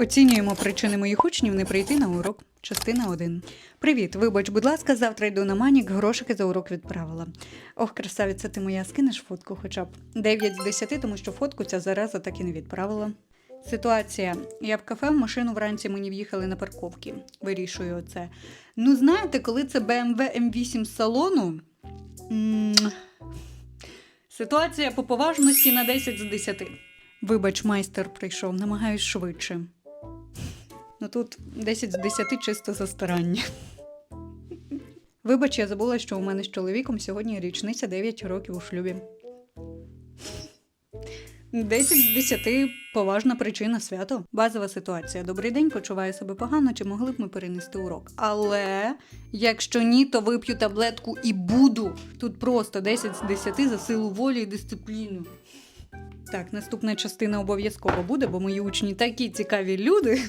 Оцінюємо причини моїх учнів не прийти на урок. Частина 1. Привіт, вибач, будь ласка, завтра йду на манік, грошики за урок відправила. Ох, красавиця, ти моя, скинеш фотку хоча б 9 з 10, тому що фотку ця зараза так і не відправила. Ситуація. Я в кафе в машину вранці мені в'їхали на парковки. Вирішую оце. Ну, знаєте, коли це BMW M8 з салону. Ситуація по поважності на 10 з 10. Вибач, майстер прийшов, намагаюсь швидше. Ну тут 10 з 10 чисто за старання. Вибач, я забула, що у мене з чоловіком сьогодні річниця 9 років у шлюбі. 10 з 10 поважна причина свято. Базова ситуація. Добрий день, почуваю себе погано, чи могли б ми перенести урок? Але якщо ні, то вип'ю таблетку і буду. Тут просто 10 з 10 за силу волі і дисципліну. Так, наступна частина обов'язково буде, бо мої учні такі цікаві люди.